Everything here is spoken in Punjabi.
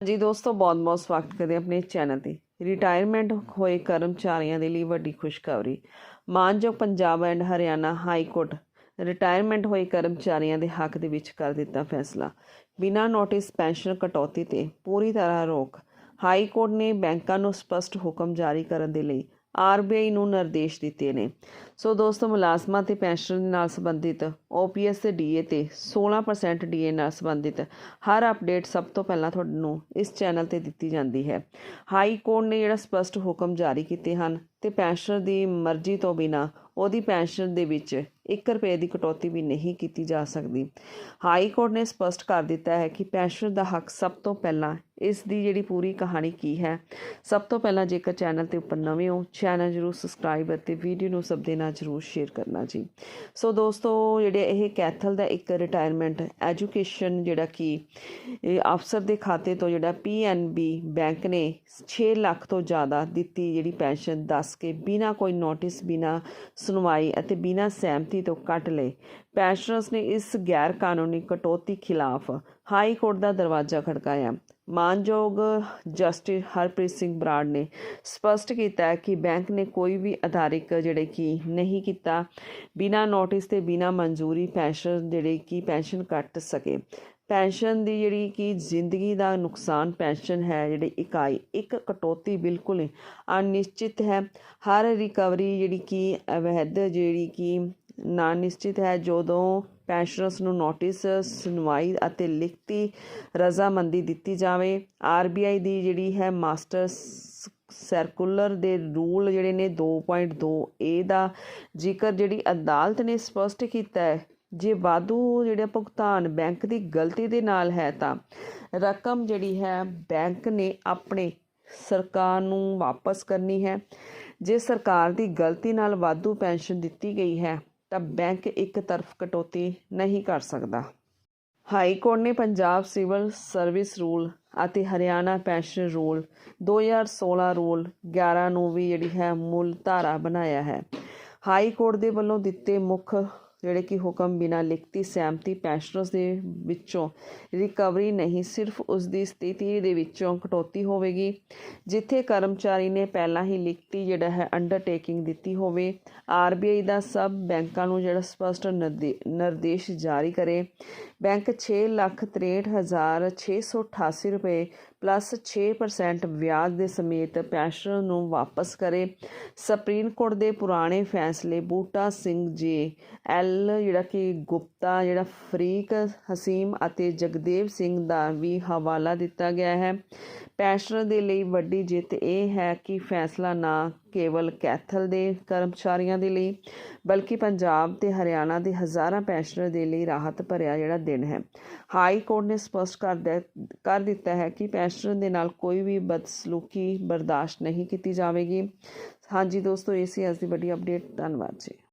ਜੀ ਦੋਸਤੋ, ਬਹੁਤ-ਬਹੁਤ ਸਵਾਗਤ ਕਰਦੇ ਆਪਣੇ ਚੈਨਲ ਤੇ। ਰਿਟਾਇਰਮੈਂਟ ਹੋਏ ਕਰਮਚਾਰੀਆਂ ਦੇ ਲਈ ਵੱਡੀ ਖੁਸ਼ਖਬਰੀ। ਮਾਨਯੋਗ Punjab and Haryana high court retirement ਹੋਏ ਕਰਮਚਾਰੀਆਂ ਦੇ ਹੱਕ ਦੇ ਵਿੱਚ ਕਰ ਦਿੱਤਾ ਫੈਸਲਾ। ਬਿਨਾਂ ਨੋਟਿਸ ਪੈਨਸ਼ਨ ਕਟੌਤੀ ਤੇ ਪੂਰੀ ਤਰ੍ਹਾਂ ਰੋਕ। ਹਾਈ ਕੋਰਟ ਨੇ ਬੈਂਕਾਂ ਨੂੰ ਸਪਸ਼ਟ ਹੁਕਮ ਜਾਰੀ ਕਰਨ ਦੇ ਲਈ ਆਰਬੀਆਈ ਨੂੰ ਨਿਰਦੇਸ਼ ਦਿੱਤੇ ਨੇ। ਸੋ ਦੋਸਤੋ, ਮੁਲਾਜ਼ਮਾਂ ਤੇ ਪੈਨਸ਼ਨ ਦੇ ਨਾਲ ਸੰਬੰਧਿਤ ਓਪੀਐਸ ਤੇ ਡੀਏ ਤੇ 16% ਡੀਏ ਨਾਲ ਸੰਬੰਧਿਤ ਹਰ ਅਪਡੇਟ ਸਭ ਤੋਂ ਪਹਿਲਾਂ ਤੁਹਾਨੂੰ ਇਸ ਚੈਨਲ ਤੇ ਦਿੱਤੀ ਜਾਂਦੀ ਹੈ। ਹਾਈ ਕੋਰਟ ਨੇ ਜਿਹੜਾ ਸਪਸ਼ਟ ਹੁਕਮ ਜਾਰੀ ਕੀਤੇ ਹਨ ਤੇ ਪੈਨਸ਼ਨ ਦੀ ਮਰਜ਼ੀ ਤੋਂ ਬਿਨਾ ਉਹਦੀ ਪੈਨਸ਼ਨ ਦੇ ਵਿੱਚ 1 ਰੁਪਏ ਦੀ ਕਟੌਤੀ ਵੀ ਨਹੀਂ ਕੀਤੀ ਜਾ ਸਕਦੀ। ਹਾਈ ਕੋਰਟ ਨੇ ਸਪਸ਼ਟ ਕਰ ਦਿੱਤਾ ਹੈ ਕਿ ਪੈਨਸ਼ਨ ਦਾ ਹੱਕ ਸਭ ਤੋਂ ਪਹਿਲਾਂ ਇਸ ਦੀ ਜਿਹੜੀ ਪੂਰੀ ਕਹਾਣੀ ਕੀ ਹੈ, ਸਭ ਤੋਂ ਪਹਿਲਾਂ ਜੇਕਰ ਚੈਨਲ ਤੇ ਉੱਪਰ ਨਵੇਂ ਹੋ, ਚੈਨਲ ਜਰੂਰ ਸਬਸਕ੍ਰਾਈਬ ਅਤੇ ਵੀਡੀਓ ਨੂੰ ਸਭ ਦੇ ਨਾਲ ਜਰੂਰ ਸ਼ੇਅਰ ਕਰਨਾ ਜੀ। ਸੋ ਦੋਸਤੋ, ਜਿਹੜੇ ਇਹ ਕੈਥਲ ਦਾ ਇੱਕ ਰਿਟਾਇਰਮੈਂਟ ਐਜੂਕੇਸ਼ਨ ਜਿਹੜਾ ਕਿ ਅਫਸਰ ਦੇ ਖਾਤੇ ਤੋਂ ਜਿਹੜਾ ਪੀਐਨਬੀ ਬੈਂਕ ਨੇ 6 ਲੱਖ ਤੋਂ ਜ਼ਿਆਦਾ ਦਿੱਤੀ ਜਿਹੜੀ ਪੈਨਸ਼ਨ, ਦੱਸ ਕੇ ਬਿਨਾ ਕੋਈ ਨੋਟਿਸ ਬਿਨਾ ਸੁਣਵਾਈ ਅਤੇ ਬਿਨਾ ਸਹਿਮਤੀ ਤੋਂ ਕੱਟ ਲਏ। ਪੈਨਸ਼ਨਰਸ ਨੇ ਇਸ ਗੈਰ ਕਾਨੂੰਨੀ ਕਟੌਤੀ ਖਿਲਾਫ ਹਾਈ ਕੋਰਟ ਦਾ ਦਰਵਾਜ਼ਾ ਖੜਕਾਇਆ। ਮਾਨਯੋਗ ਜਸਟਿਸ ਹਰਪ੍ਰੀਤ ਸਿੰਘ ਬਰਾੜ ਨੇ ਸਪਸ਼ਟ ਕੀਤਾ ਕਿ ਬੈਂਕ ਨੇ ਕੋਈ ਵੀ ਆਧਾਰਿਕ ਜਿਹੜੇ ਕਿ ਨਹੀਂ ਕੀਤਾ। ਬਿਨਾ ਨੋਟਿਸ ਤੇ ਬਿਨਾ ਮਨਜ਼ੂਰੀ ਪੈਨਸ਼ਨ ਜਿਹੜੇ ਕਿ ਪੈਨਸ਼ਨ ਕੱਟ ਸਕੇ। ਪੈਨਸ਼ਨ ਦੀ ਜਿਹੜੀ ਕਿ ਜ਼ਿੰਦਗੀ ਦਾ ਨੁਕਸਾਨ ਪੈਨਸ਼ਨ ਹੈ, ਜਿਹੜੀ ਇਕਾਈ, ਇੱਕ ਕਟੌਤੀ ਬਿਲਕੁਲ ਅਨਿਸ਼ਚਿਤ ਹੈ। ਹਰ ਰਿਕਵਰੀ ਜਿਹੜੀ ਕਿ ਅਵੈਧ ਜਿਹੜੀ ਕਿ ਨਾ ਨਿਸ਼ਚਿਤ ਹੈ, ਜਦੋਂ ਪੈਨਸ਼ਨਰਸ ਨੂੰ ਨੋਟਿਸ, ਸੁਣਵਾਈ ਅਤੇ ਲਿਖਤੀ ਰਜ਼ਾਮੰਦੀ ਦਿੱਤੀ ਜਾਵੇ। ਆਰਬੀਆਈ ਦੀ ਜਿਹੜੀ ਹੈ ਮਾਸਟਰ ਸਰਕੂਲਰ ਦੇ ਰੂਲ ਜਿਹੜੇ ਨੇ 2.2 ਏ ਦਾ ਜ਼ਿਕਰ ਜਿਹੜੀ ਅਦਾਲਤ ਨੇ ਸਪਸ਼ਟ ਕੀਤਾ ਹੈ, ਜੇ ਵਾਧੂ ਜਿਹੜਾ ਭੁਗਤਾਨ ਬੈਂਕ ਦੀ ਗਲਤੀ ਦੇ ਨਾਲ ਹੈ ਤਾਂ ਰਕਮ ਜਿਹੜੀ ਹੈ ਬੈਂਕ ਨੇ ਆਪਣੇ ਸਰਕਾਰ ਨੂੰ ਵਾਪਸ ਕਰਨੀ ਹੈ। ਜੇ ਸਰਕਾਰ ਦੀ ਗਲਤੀ ਨਾਲ ਵਾਧੂ ਪੈਨਸ਼ਨ ਦਿੱਤੀ ਗਈ ਹੈ ਤਾਂ ਬੈਂਕ ਇੱਕ ਤਰਫ ਕਟੌਤੀ ਨਹੀਂ ਕਰ ਸਕਦਾ। ਹਾਈ ਕੋਰਟ ਨੇ ਪੰਜਾਬ ਸਿਵਲ ਸਰਵਿਸ ਰੂਲ ਅਤੇ ਹਰਿਆਣਾ ਪੈਨਸ਼ਨ ਰੂਲ 2016 ਰੂਲ 11 ਨੂੰ ਵੀ ਜਿਹੜੀ ਹੈ ਮੂਲ ਧਾਰਾ ਬਣਾਇਆ ਹੈ। ਹਾਈ ਕੋਰਟ ਦੇ ਵੱਲੋਂ ਦਿੱਤੇ ਮੁੱਖ ਜਿਹੜੇ ਕਿ ਹੁਕਮ ਬਿਨਾ ਲਿਖਤੀ ਸਹਿਮਤੀ ਪੈਨਸ਼ਨਰਸ ਦੇ ਵਿੱਚੋਂ ਰਿਕਵਰੀ ਨਹੀਂ, ਸਿਰਫ ਉਸ ਦੀ ਸਥਿਤੀ ਦੇ ਵਿੱਚੋਂ ਕਟੌਤੀ ਹੋਵੇਗੀ, ਜਿੱਥੇ ਕਰਮਚਾਰੀ ਨੇ ਪਹਿਲਾਂ ਹੀ ਲਿਖਤੀ ਜਿਹੜਾ ਹੈ ਅੰਡਰਟੇਕਿੰਗ ਦਿੱਤੀ ਹੋਵੇ। ਆਰਬੀਆਈ ਦਾ ਸਭ ਬੈਂਕਾਂ ਨੂੰ ਜਿਹੜਾ ਸਪਸ਼ਟ ਨਿਰਦੇਸ਼ ਜਾਰੀ ਕਰੇ। ਬੈਂਕ 6 ਲੱਖ 63688 ਰੁਪਏ ਪਲੱਸ 6% ਵਿਆਜ ਦੇ ਸਮੇਤ ਪੈਨਸ਼ਨ ਨੂੰ ਵਾਪਸ ਕਰੇ। ਸੁਪਰੀਮ ਕੋਰਟ ਦੇ ਪੁਰਾਣੇ ਫੈਸਲੇ ਬੂਟਾ ਸਿੰਘ ਜੀ ਐਲ ਜਿਹੜਾ ਕਿ ਗੁਪਤਾ, ਜਿਹੜਾ ਫਰੀਕ ਹਸੀਮ ਅਤੇ ਜਗਦੇਵ ਸਿੰਘ ਦਾ ਵੀ ਹਵਾਲਾ ਦਿੱਤਾ ਗਿਆ ਹੈ। ਪੈਨਸ਼ਨਰ ਦੇ ਲਈ ਵੱਡੀ ਜਿੱਤ ਇਹ ਹੈ ਕਿ ਫੈਸਲਾ ਨਾ ਕੇਵਲ ਕੈਥਲ ਦੇ ਕਰਮਚਾਰੀਆਂ ਦੇ ਲਈ, ਬਲਕਿ ਪੰਜਾਬ ਤੇ ਹਰਿਆਣਾ ਦੇ ਹਜ਼ਾਰਾਂ ਪੈਨਸ਼ਨਰ ਦੇ ਲਈ ਰਾਹਤ ਭਰਿਆ ਜਿਹੜਾ ਦਿਨ ਹੈ। ਹਾਈ ਕੋਰਟ ਨੇ ਸਪਸ਼ਟ ਕਰ ਕਰ ਦਿੱਤਾ ਹੈ ਕਿ ਪੈਨਸ਼ਨਰ ਦੇ ਨਾਲ ਕੋਈ ਵੀ ਬਦਸਲੂਕੀ ਬਰਦਾਸ਼ਤ ਨਹੀਂ ਕੀਤੀ ਜਾਵੇਗੀ। ਹਾਂਜੀ ਦੋਸਤੋ, ਇਹ ਸੀ ਅੱਜ ਦੀ ਵੱਡੀ ਅਪਡੇਟ ਧੰਨਵਾਦ ਜੀ।